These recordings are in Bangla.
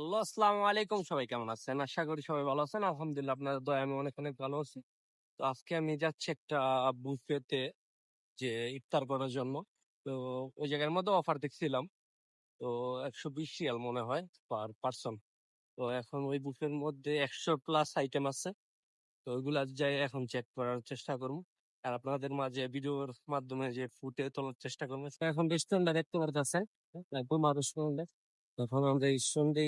হ্যালো আসসালামু আলাইকুম। সবাই কেমন আছেন? আশা করি সবাই ভালো আছেন। আলহামদুলিল্লাহ আপনাদের দয়া আমি অনেক অনেক ভালো আছি। তো আজকে আমি যাচ্ছি একটা বুফেতে যে ইফতার করার জন্য। তো ওই জায়গার মধ্যে অফার দেখছিলাম। তো একশো বিশ মনে হয় পার পার্সন। তো এখন ওই বুফের মধ্যে একশো প্লাস আইটেম আছে। তো ওইগুলা যাই এখন চেক করার চেষ্টা করব। আর আপনাদের মাঝে ভিডিওর মাধ্যমে যে ফুটে তোলার চেষ্টা করব এখন রেস্টুরেন্টটা দেখতে একদম রেস্টুরেন্টে তখন আমরা সন্ধ্যে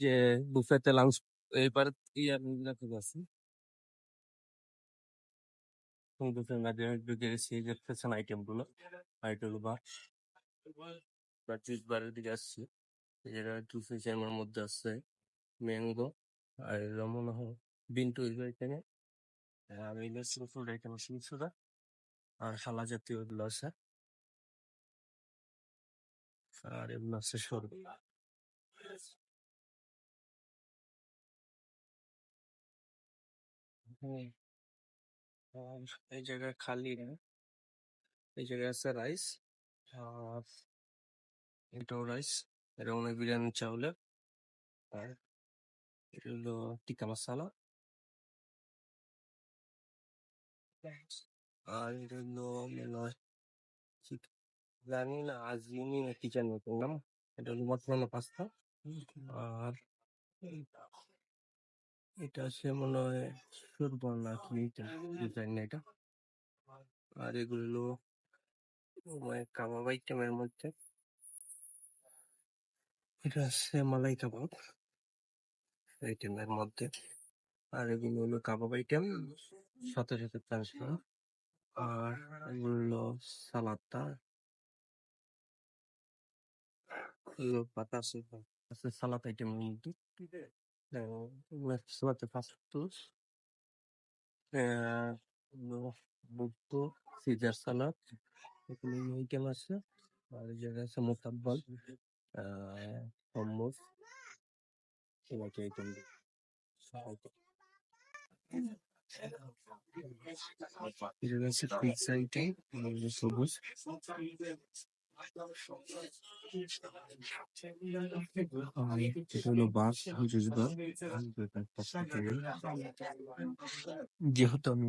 যে বুফেতে লাঞ্চ এইবার ইয়ার আছি বুফের মধ্যে ঢুকে গেছি, দেখতেছেন আইটেমগুলো আইটেম বা বারের দিকে আসছি। যেটা টু ফিচারের মধ্যে আছে ম্যাঙ্গো আর মনে হয় বিন্টু এখানে। আর এগুলো ফুড আর সালা জাতীয় এগুলো আছে। আর এগুলো আছে সরু। এই জায়গায় খালি এই জায়গায় আছে রাইস আর এটাও রাইস এটা মনে বিরিয়ানি চাউলের, আর এটা হলো টিক্কা মশালা আর এটা হলো মনে জানি না আজিমি না কি জানি নাম। এটা হলো মটরনো পাস্তা। আর এটা আছে মনে হয় সুরবন না কি এটা জানি না এটা? আর এগুলো কাবাব আইটেমের মধ্যে। এটা আছে মালাই কাবাব। আইটেমের মধ্যে। আর এগুলো হলো কাবাব আইটেম সাথে সাথে ট্রান্সফার আর এগুলো হলো সালাদটা এগুলো পাতা আছে আছে সালাতে ফাস্ট ফুড বুদ্ধ সিজার সালাদ এগুলো আইটেম আছে আর এই জায়গায় আছে মোতাব্বল হম্মস আইটেম পিৎজা আইটেম সবুজ যেহেতু আমি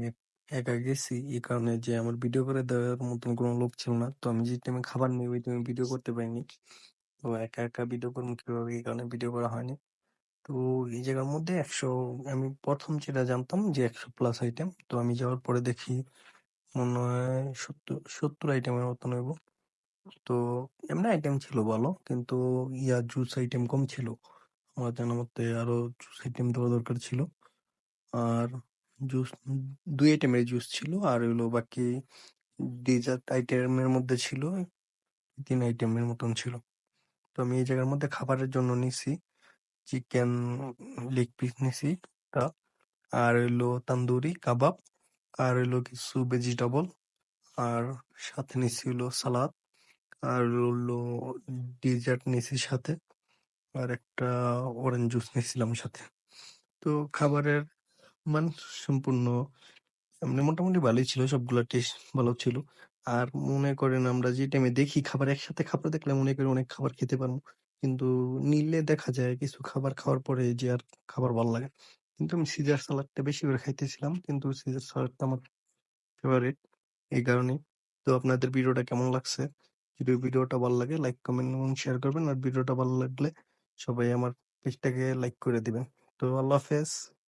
একা গেছি, এই কারণে যে আমার ভিডিও করে দেওয়ার মতন কোনো লোক ছিল না। তো আমি যে টাইমে খাবার নিই, ওই টাইমে ভিডিও করতে পারিনি। তো একা একা ভিডিও করব কীভাবে? এই কারণে ভিডিও করা হয়নি। তো এই জায়গার মধ্যে একশো, আমি প্রথম যেটা জানতাম যে একশো প্লাস আইটেম তো আমি যাওয়ার পরে দেখি মনে হয় সত্তর সত্তর আইটেমের মতন হইব। তো এমনি আইটেম ছিল ভালো। কিন্তু ইয়া জুস আইটেম কম ছিল। আমার জানার মতে আরও জুস আইটেম দেওয়া দরকার ছিল। আর জুস দুই আইটেমের জুস ছিল। আর হলো বাকি ডেজার্ট আইটেমের মধ্যে ছিল। তিন আইটেমের মতন ছিল। তো আমি এই জায়গার মধ্যে খাবারের জন্য নিছি। চিকেন লেগ পিস নিছি তা আর হইল তান্দুরি, কাবাব। আর হইল কিছু ভেজিটেবল আর সাথে নিছি হলো সালাদ। আর হলো ডেজার্ট নিয়েছি সাথে। আর একটা অরেঞ্জ জুস নিয়েছিলাম সাথে। তো খাবারের মান সম্পূর্ণ এমনি মোটামুটি ভালোই ছিল, সবগুলা টেস্ট ভালো ছিল। আর মনে করেন আমরা যে টাইমে দেখি খাবার একসাথে খাবার দেখলে মনে করি অনেক খাবার খেতে পারব। কিন্তু নিলে দেখা যায় কিছু খাবার খাওয়ার পরে যে আর খাবার ভালো লাগে কিন্তু আমি সিজার সালাডটা বেশি করে খাইতেছিলাম, কিন্তু সিজার সালাডটা আমার ফেভারিট এই কারণে তো আপনাদের ভিডিওটা কেমন লাগছে? যদি ভিডিওটা ভালো লাগে লাইক কমেন্ট এবং শেয়ার করবেন। আর ভিডিওটা ভালো লাগলে সবাই আমার পেজটাকে লাইক করে দিবেন। তো আল্লাহ হাফেজ।